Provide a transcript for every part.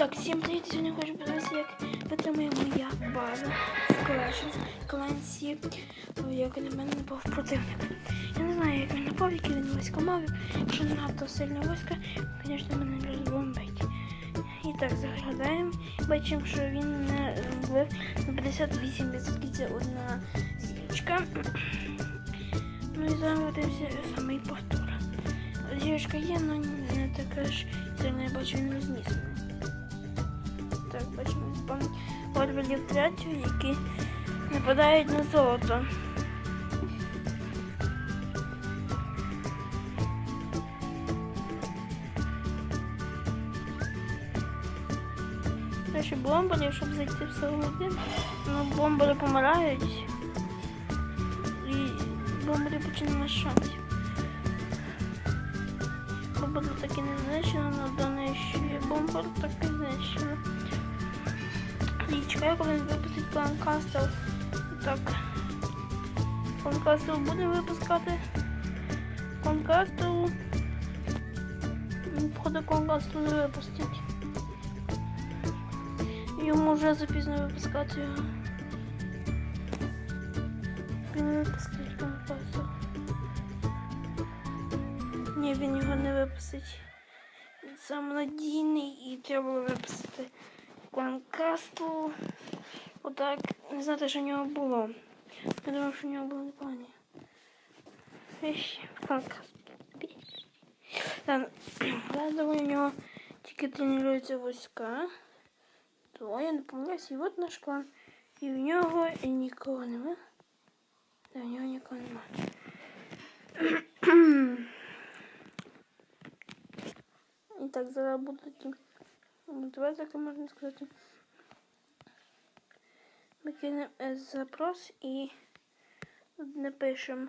Так, всім привіт! Сьогодні хочу подивитися, як витримує моя база в Clash Клансі, як на мене напав противник. Я не знаю, як він напав, який він військо мав. Якщо не надто сильне військо, звісно, мене розбомбить. І так, заглядаємо. Бачимо, що він не вбив на 58% це одна зірочка. Ну і зараз дивимося самий повтор. Зірочка є, але не така ж сильна, я бачу, він рознісений. Так, бачимо спам орбелів третього, які нападають на золото. Ще бомбарів, щоб зайти в солоді. Ну, бомбари помирають. І бомбари починають шанс. Бомбар так і не знищено, але дане ще бомбар так і знищено. Коли він випустить план Кастел. Так. План Кастел буде випускати. План Кастел. Походу план Кастел не випустить. Йому вже запізно випускати його. Він не випускить план Кастел. Ні, він його не випустить. Він сам надійний і треба було випустити клан Касту. Отак. Не знати, що в нього було. Я думав, що в нього було непогані. Вещі. Клан Касту. Так, я думаю, у нього тільки тренуються війська. То я не помиляюсь, і от наш клан. І в нього і нікого нема. Да, в нього нікого нема. І так, зараз будуть мотивація, як можна сказати. Ми кинемо е, запрос і напишемо.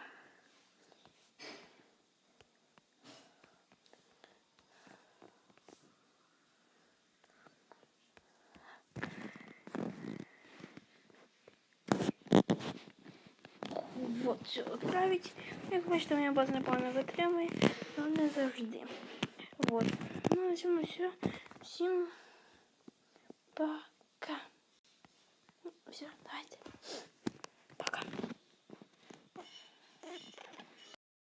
Вот, все, отправить. Як бачите, моя база непогано витримує, але не завжди. Вот. Ну, на цьому все. Всім пока. Ну, все, давайте.